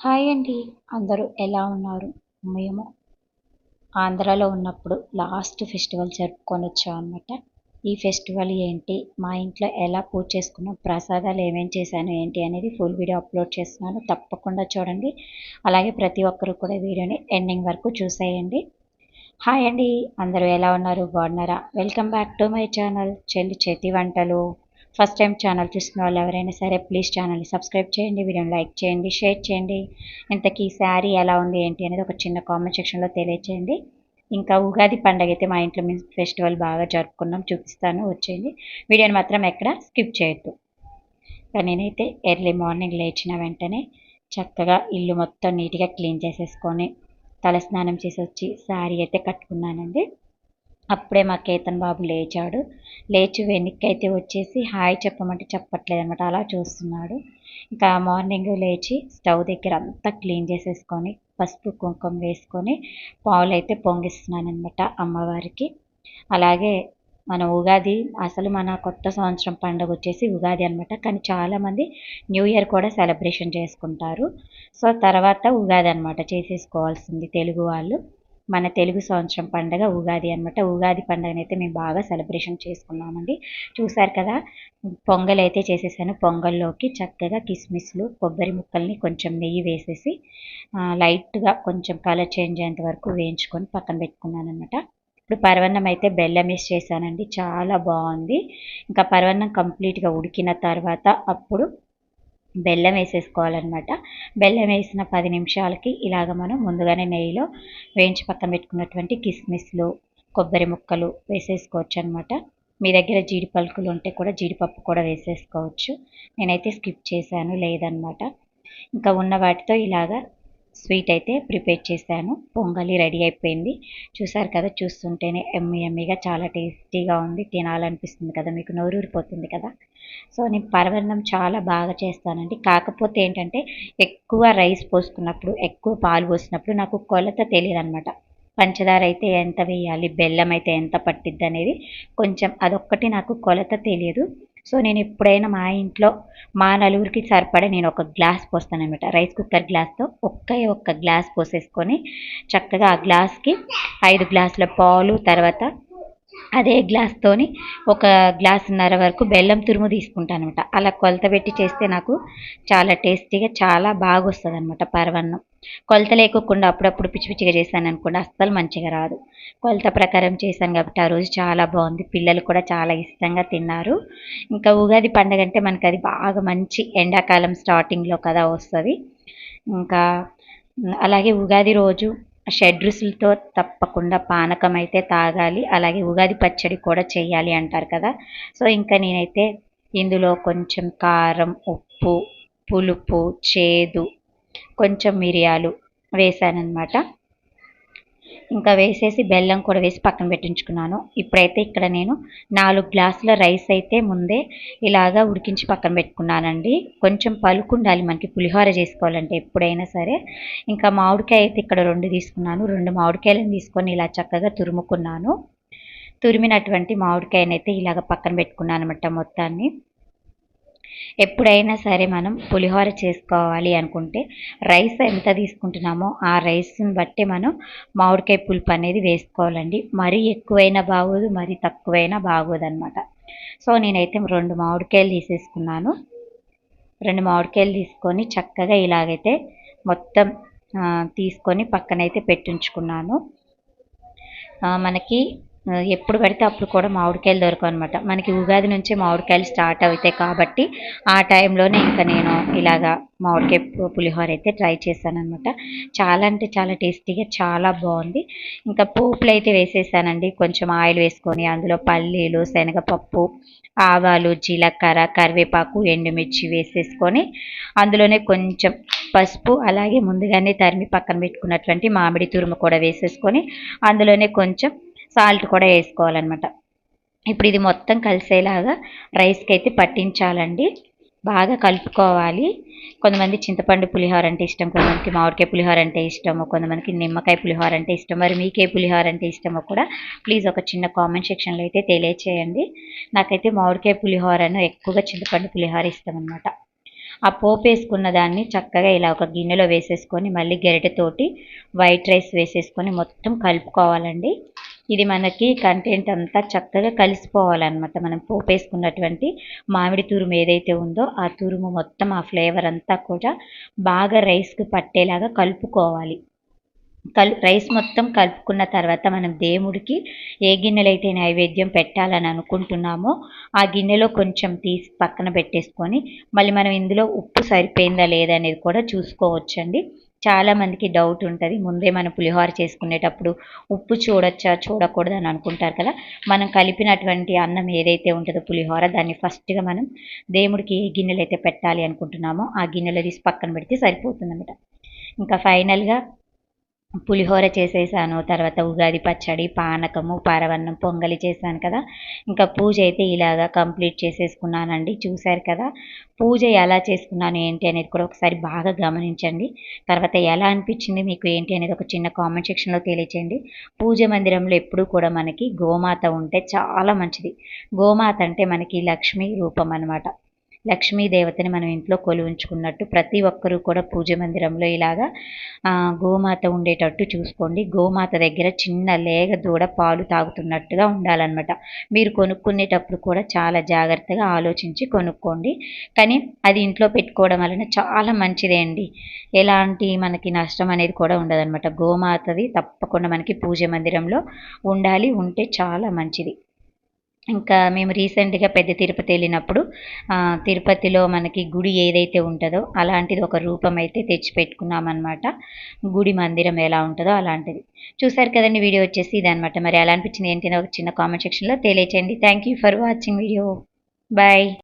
Hi అండి. అందరూ ఎలా ఉన్నారు? మేము ఆంధ్రాలో ఉన్నప్పుడు లాస్ట్ ఫెస్టివల్ జరుపుకొని వచ్చాం అనమాట ఈ ఫెస్టివల్ ఏంటి? మా ఇంట్లో ఎలా పూజ చేసుకున్నాం? ప్రసాదాలు ఏమేమి చేశాను? ఏంటి అనేది ఫుల్ వీడియో అప్లోడ్ చేస్తున్నాను. తప్పకుండా చూడండి. అలాగే ప్రతి ఒక్కరు కూడా వీడియోని ఎండింగ్ వరకు చూసేయండి. హాయ్ అండి. అందరూ ఎలా ఉన్నారు? బాగున్నారా? Welcome back to my channel. చెల్లి చేతి వంటలు. ఫస్ట్ టైం ఛానల్ చూస్తున్న వాళ్ళు ఎవరైనా సరే ప్లీజ్ ఛానల్ని సబ్స్క్రైబ్ చేయండి వీడియోని లైక్ చేయండి షేర్ చేయండి. ఇంతకీ శారీ ఎలా ఉంది ఏంటి అనేది ఒక చిన్న కామెంట్ సెక్షన్లో తెలియచేయండి. ఇంకా ఉగాది పండగ అయితే మా ఇంట్లో మేము ఫెస్టివల్ బాగా జరుపుకున్నాం చూపిస్తాను వచ్చేయండి. వీడియోని మాత్రం ఎక్కడ స్కిప్ చేయొద్దు. నేనైతే ఎర్లీ మార్నింగ్ లేచిన వెంటనే చక్కగా ఇల్లు మొత్తం నీట్గా క్లీన్ చేసేసుకొని తలస్నానం చేసి వచ్చి శారీ అయితే కట్టుకున్నానండి. అప్పుడే మా కేతన్ బాబు లేచాడు. లేచి వెనక్కి అయితే వచ్చేసి హాయ్ చెప్పమంటే చెప్పట్లేదు అనమాట అలా చూస్తున్నాడు. ఇంకా మార్నింగ్ లేచి స్టవ్ దగ్గర అంతా క్లీన్ చేసేసుకొని పసుపు కుంకుమ వేసుకొని పాలు అయితే పొంగిస్తున్నానమాట అమ్మవారికి. అలాగే మన ఉగాది అసలు మన కొత్త సంవత్సరం పండుగ వచ్చేసి ఉగాది అనమాట కానీ చాలామంది న్యూ ఇయర్ కూడా సెలబ్రేషన్ చేసుకుంటారు. సో తర్వాత ఉగాది అనమాట చేసేసుకోవాల్సింది తెలుగు వాళ్ళు. మన తెలుగు సంవత్సరం పండుగ ఉగాది అనమాట ఉగాది పండుగని అయితే మేము బాగా సెలబ్రేషన్ చేసుకున్నామండి. చూసారు కదా పొంగల్ అయితే చేసేసాను. పొంగల్లోకి చక్కగా కిస్మిస్లు కొబ్బరి ముక్కల్ని కొంచెం నెయ్యి వేసేసి లైట్గా కొంచెం కలర్ చేంజ్ అయ్యేంత వరకు వేయించుకొని పక్కన పెట్టుకున్నాను అనమాట ఇప్పుడు పరవన్నం అయితే బెల్లం వేసి చేశానండి. చాలా బాగుంది. ఇంకా పరవన్నం కంప్లీట్గా ఉడికిన తర్వాత అప్పుడు బెల్లం వేసేసుకోవాలన్నమాట. బెల్లం వేసిన పది నిమిషాలకి ఇలాగ మనం ముందుగానే నెయ్యిలో వేయించి పక్కన పెట్టుకున్నటువంటి కిస్మిస్లు కొబ్బరి ముక్కలు వేసేసుకోవచ్చు అనమాట మీ దగ్గర జీడి పలుకులు ఉంటే కూడా జీడిపప్పు కూడా వేసేసుకోవచ్చు. నేనైతే స్కిప్ చేశాను లేదనమాట ఇంకా ఉన్న వాటితో ఇలాగా స్వీట్ అయితే ప్రిపేర్ చేశాను. పొంగలి రెడీ అయిపోయింది. చూసారు కదా చూస్తుంటేనే ఎమ్మి ఎమ్మిగా చాలా టేస్టీగా ఉంది. తినాలనిపిస్తుంది కదా మీకు నోరూరిపోతుంది కదా. సో నేను పరవన్నం చాలా బాగా చేస్తానండి. కాకపోతే ఏంటంటే ఎక్కువ రైస్ పోసుకున్నప్పుడు ఎక్కువ పాలు పోసినప్పుడు నాకు కొలత తెలియదు అనమాట పంచదార అయితే ఎంత వేయాలి బెల్లం అయితే ఎంత పట్టిద్ది అనేది కొంచెం అదొక్కటి నాకు కొలత తెలియదు. సో నేను ఎప్పుడైనా మా ఇంట్లో మా నలుగురికి సరిపడే నేను ఒక గ్లాస్ పోస్తాను అనమాట రైస్ కుక్కర్ గ్లాస్తో ఒక్కే ఒక్క గ్లాస్ పోసేసుకొని చక్కగా ఆ గ్లాస్కి ఐదు గ్లాసుల పాలు తర్వాత అదే గ్లాస్తోని ఒక గ్లాసున్నర వరకు బెల్లం తురుము తీసుకుంటాను అనమాట అలా కొలత పెట్టి చేస్తే నాకు చాలా టేస్టీగా చాలా బాగా వస్తుంది అనమాట పరవన్నం. కొలత లేకోకుండా అప్పుడప్పుడు పిచ్చి పిచ్చిగా చేశాను అనుకోండి అస్సలు మంచిగా రాదు. కొలత ప్రకారం చేశాను కాబట్టి ఆ రోజు చాలా బాగుంది. పిల్లలు కూడా చాలా ఇష్టంగా తిన్నారు. ఇంకా ఉగాది పండగ అంటే మనకి అది బాగా మంచి ఎండాకాలం స్టార్టింగ్లో కదా వస్తుంది. ఇంకా అలాగే ఉగాది రోజు షడ్రుసులతో తప్పకుండా పానకం అయితే తాగాలి అలాగే ఉగాది పచ్చడి కూడా చేయాలి అంటారు కదా. సో ఇంకా నేనైతే ఇందులో కొంచెం కారం ఉప్పు పులుపు చేదు కొంచెం మిరియాలు వేసానన్నమాట ఇంకా వేసేసి బెల్లం కూడా వేసి పక్కన పెట్టించుకున్నాను. ఇప్పుడైతే ఇక్కడ నేను నాలుగు గ్లాసుల రైస్ అయితే ముందే ఇలాగా ఉడికించి పక్కన పెట్టుకున్నానండి. కొంచెం పలుకుండాలి మనకి పులిహోర చేసుకోవాలంటే ఎప్పుడైనా సరే. ఇంకా మామిడికాయ అయితే ఇక్కడ రెండు తీసుకున్నాను. రెండు మామిడికాయలను తీసుకొని ఇలా చక్కగా తురుముకున్నాను. తురిమినటువంటి మామిడికాయనైతే ఇలాగ పక్కన పెట్టుకున్నాను అనమాట మొత్తాన్ని. ఎప్పుడైనా సరే మనం పులిహోర చేసుకోవాలి అనుకుంటే రైస్ ఎంత తీసుకుంటున్నామో ఆ రైస్ని బట్టి మనం మామిడికాయ పులుపు అనేది వేసుకోవాలండి. మరీ ఎక్కువైనా బాగోదు మరీ తక్కువైనా బాగోదు అనమాట సో నేనైతే రెండు మామిడికాయలు తీసేసుకున్నాను. రెండు మామిడికాయలు తీసుకొని చక్కగా ఇలాగైతే మొత్తం తీసుకొని పక్కనైతే పెట్టించుకున్నాను మనకి ఎప్పుడు పడితే అప్పుడు కూడా మామిడికాయలు దొరకవు అనమాట మనకి ఉగాది నుంచే మామిడికాయలు స్టార్ట్ అవుతాయి కాబట్టి ఆ టైంలోనే ఇంకా నేను ఇలాగా మామిడికాయ పులిహోర అయితే ట్రై చేశాను అనమాట చాలా అంటే చాలా టేస్టీగా చాలా బాగుంది. ఇంకా పోపులు అయితే వేసేసానండి. కొంచెం ఆయిల్ వేసుకొని అందులో పల్లీలు శనగపప్పు ఆవాలు జీలకర్ర కరివేపాకు ఎండుమిర్చి వేసేసుకొని అందులోనే కొంచెం పసుపు అలాగే ముందుగానే తరిమి పక్కన పెట్టుకున్నటువంటి మామిడి తురుము కూడా వేసేసుకొని అందులోనే కొంచెం సాల్ట్ కూడా వేసుకోవాలన్నమాట. ఇప్పుడు ఇది మొత్తం కలిసేలాగా రైస్కి అయితే పట్టించాలండి. బాగా కలుపుకోవాలి. కొంతమంది చింతపండు పులిహోర అంటే ఇష్టం కొంతమందికి మామిడికాయ పులిహోర అంటే ఇష్టము కొంతమందికి నిమ్మకాయ పులిహోర అంటే ఇష్టం మరి మీకే పులిహోర అంటే ఇష్టమో కూడా ప్లీజ్ ఒక చిన్న కామెంట్ సెక్షన్లో అయితే తెలియచేయండి. నాకైతే మామిడికాయ పులిహోరను ఎక్కువగా చింతపండు పులిహోర ఇష్టం అనమాట ఆ పోపు వేసుకున్న దాన్ని చక్కగా ఇలా ఒక గిన్నెలో వేసేసుకొని మళ్ళీ గరిటెతోటి వైట్ రైస్ వేసేసుకొని మొత్తం కలుపుకోవాలండి. ఇది మనకి కంటెంట్ అంతా చక్కగా కలిసిపోవాలన్నమాట. మనం పోపేసుకున్నటువంటి మామిడి తురుము ఏదైతే ఉందో ఆ తురుము మొత్తం ఆ ఫ్లేవర్ అంతా కూడా బాగా రైస్కి పట్టేలాగా కలుపుకోవాలి. కల్ రైస్ మొత్తం కలుపుకున్న తర్వాత మనం దేవుడికి ఏ గిన్నెలైతే అయితే నైవేద్యం పెట్టాలని అనుకుంటున్నామో ఆ గిన్నెలో కొంచెం తీసి పక్కన పెట్టేసుకొని మళ్ళీ మనం ఇందులో ఉప్పు సరిపోయిందా లేదా అనేది కూడా చూసుకోవచ్చండి. చాలామందికి డౌట్ ఉంటుంది. ముందే మనం పులిహోర చేసుకునేటప్పుడు ఉప్పు చూడొచ్చా చూడకూడదు అని అనుకుంటారు కదా. మనం కలిపినటువంటి అన్నం ఏదైతే ఉంటుందో పులిహోర దాన్ని ఫస్ట్గా మనం దేవుడికి ఏ గిన్నెలు అయితే పెట్టాలి అనుకుంటున్నామో ఆ గిన్నెలో తీసి పక్కన పెడితే సరిపోతుందన్నమాట. ఇంకా ఫైనల్గా పులిహోర చేసేసాను తర్వాత ఉగాది పచ్చడి పానకము పారవన్నం పొంగలి చేశాను కదా. ఇంకా పూజ అయితే ఇలాగా కంప్లీట్ చేసేసుకున్నానండి. చూశారు కదా పూజ ఎలా చేసుకున్నాను ఏంటి అనేది కూడా ఒకసారి బాగా గమనించండి. తర్వాత ఎలా అనిపించింది మీకు ఏంటి అనేది ఒక చిన్న కామెంట్ సెక్షన్లో తెలియచేయండి. పూజ మందిరంలో ఎప్పుడూ కూడా మనకి గోమాత ఉంటే చాలా మంచిది. గోమాత అంటే మనకి లక్ష్మీ రూపం అనమాట లక్ష్మీదేవతని మనం ఇంట్లో కొలువుంచుకున్నట్టు ప్రతి ఒక్కరూ కూడా పూజ మందిరంలో ఇలాగా గోమాత ఉండేటట్టు చూసుకోండి. గోమాత దగ్గర చిన్న లేగ దూడ పాలు తాగుతున్నట్టుగా ఉండాలన్నమాట. మీరు కొనుక్కునేటప్పుడు కూడా చాలా జాగ్రత్తగా ఆలోచించి కొనుక్కోండి. కానీ అది ఇంట్లో పెట్టుకోవడం వలన చాలా మంచిదే అండి. ఎలాంటి మనకి నష్టం అనేది కూడా ఉండదన్నమాట. గోమాతది తప్పకుండా మనకి పూజ మందిరంలో ఉండాలి ఉంటే చాలా మంచిది. ఇంకా మేము రీసెంట్గా పెద్ద తిరుపతి వెళ్ళినప్పుడు తిరుపతిలో మనకి గుడి ఏదైతే ఉంటుందో అలాంటిది ఒక రూపం అయితే తెచ్చిపెట్టుకున్నామన్నమాట గుడి మందిరం ఎలా ఉంటుందో అలాంటిది. చూసారు కదండి వీడియో వచ్చేసి ఇది మరి ఎలా అనిపించింది ఏంటి ఒక చిన్న కామెంట్ సెక్షన్లో తెలియచేయండి. Thank you for watching video bye